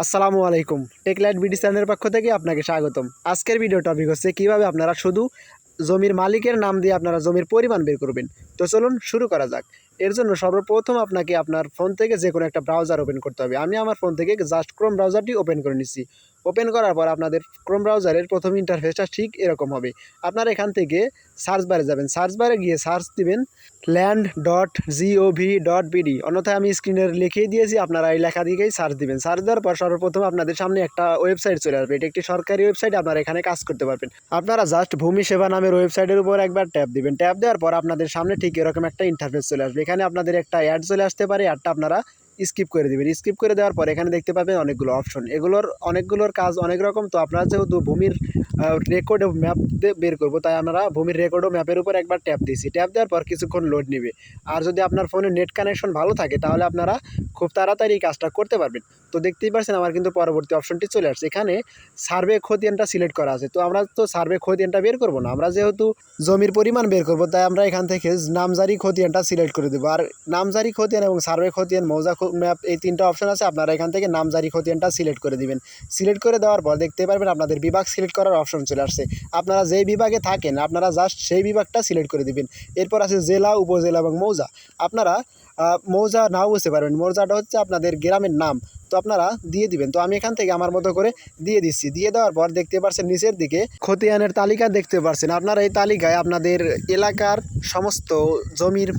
আসসালামু আলাইকুম। টেকলাইট বিডি চ্যানেলের পক্ষ থেকে আপনাকে স্বাগতম। আজকের ভিডিও টপিক হচ্ছে কীভাবে আপনারা শুধু জমির মালিকের নাম দিয়ে আপনারা জমির পরিমাণ বের করবেন। তো চলুন শুরু করা যাক। এর জন্য সর্বপ্রথম আপনাকে আপনার ফোন থেকে যে কোনো একটা ব্রাউজার ওপেন করতে হবে। আমি আমার ফোন থেকে জাস্ট ক্রোম ব্রাউজারটি ওপেন করে নিচ্ছি। ওপেন করার পর আপনাদের ক্রোম ব্রাউজারের প্রথম ইন্টারফেসটা ঠিক এরকম হবে। আপনারা এখান থেকে সার্চ বারে যাবেন। সার্চ বারে গিয়ে সার্চ দিবেন land dot GOV dot BD অন্যথায় আমি স্ক্রিনের লিখেই দিয়েছি, আপনারা এই লেখা দিকেই সার্চ দিবেন। সার্চ দেওয়ার পর সর্বপ্রথম আপনাদের সামনে একটা ওয়েবসাইট চলে আসবে। এটি একটি সরকারি ওয়েবসাইট আপনারা এখানে কাজ করতে পারবেন। আপনারা জাস্ট ভূমি সেবা নামের ওয়েবসাইটের উপর একবার ট্যাপ দিবেন। ট্যাপ দেওয়ার পর আপনাদের সামনে ঠিক এরকম একটা ইন্টারফেস চলে আসবে। এখানে আপনাদের একটা অ্যাড চলে আসতে পারে। অ্যাডটা আপনারা স্কিপ করে দিবেন। স্কিপ করে দেওয়ার পর এখানে দেখতে পাবেন অনেকগুলো অপশন এগুলোর অনেকগুলোর কাজ, অনেক রকম তো আপনারা যেহেতু ভূমির রেকর্ড ম্যাপ বের করব, তাই আমরা ভূমির রেকর্ড ও ম্যাপের উপর একবার ট্যাপ দিয়েছি। ট্যাপ দেওয়ার পর কিছুক্ষণ লোড নেবে। আর যদি আপনার ফোনে নেট কানেকশন ভালো থাকে, তাহলে আপনারা খুব তাড়াতাড়ি কাজটা করতে পারবেন। তো দেখতেই পাচ্ছেন আমার কিন্তু পরবর্তী অপশনটি চলে আসছে। এখানে সার্ভে খতিয়ানটা সিলেক্ট করা আছে। তো আমরা তো সার্ভে খতিয়ানটা বের করব না। আমরা যেহেতু জমির পরিমাণ বের করব, তাই আমরা এখান থেকে নামজারি খতিয়ানটা সিলেক্ট করে দেবো। আর নামজারি খতিয়ান এবং সার্ভে খতিয়ান মৌজা ম্যাপ এই তিনটা অপশন আছে, আপনারা এখান থেকে নামজারি খতিয়ানটা সিলেক্ট করে দিবেন। সিলেক্ট করে দেওয়ার পর দেখতে পারবেন আপনাদের বিভাগ সিলেক্ট করার অপশন চলে আসছে। আপনারা যেই বিভাগে থাকেন, আপনারা জাস্ট সেই বিভাগটা সিলেক্ট করে দিবেন। এরপর আছে জেলা, উপজেলা এবং মৌজা। আপনারা মৌজা নাও বুঝতে পারবেন। মৌজাটা হচ্ছে আপনাদের গ্রামের নাম। তো আপনারা দিয়ে দিবেন। তো আমি এখান থেকে আমার মতো করে দিয়ে দিচ্ছি। দিয়ে দেওয়ার পর দেখতে পাচ্ছেন নিচের দিকে খতিয়ানের তালিকা দেখতে পাচ্ছেন আপনারা এই তালিকায় আপনাদের এলাকার সমস্ত জমির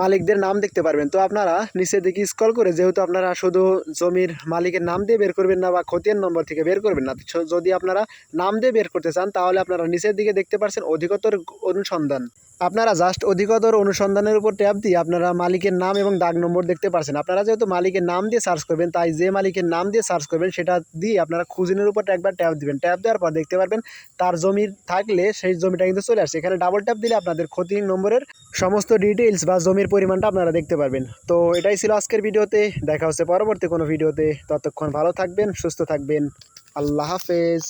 মালিকদের নাম দেখতে পারবেন। তো আপনারা নিচের দিকে স্কল করে যেহেতু আপনারা শুধু জমির মালিকের নাম দিয়ে বের করবেন না বা ক্ষতির নম্বর থেকে বের করবেন না যদি আপনারা নাম দিয়ে বের করতে চান, তাহলে আপনারা নিচের দিকে দেখতে পারছেন অধিকতর অনুসন্ধান। আপনারা জাস্ট অধিকতর অনুসন্ধানের উপর ট্যাপ দিয়ে আপনারা মালিকের নাম এবং দাগ নম্বর দেখতে পারছেন। আপনারা যেহেতু মালিকের নাম দিয়ে সার্চ করবেন, তাই যে মালিকের নাম দিয়ে সার্চ করবেন, সেটা দিয়ে আপনারা খুঁজিনের উপর একবার ট্যাব দিবেন। ট্যাপ দেওয়ার পর দেখতে পারবেন, তার জমি থাকলে সেই জমিটা কিন্তু চলে আসছে। এখানে ডাবল ট্যাপ দিলে আপনাদের ক্ষতি নম্বরের সমস্ত ডিটেইলস বা জমির পরিমাণটা আপনারা দেখতে পারবেন। তো এটাই ছিল আজকের ভিডিওতে। দেখা হচ্ছে পরবর্তী কোনো ভিডিওতে। ততক্ষণ ভালো থাকবেন, সুস্থ থাকবেন। আল্লাহ হাফেজ।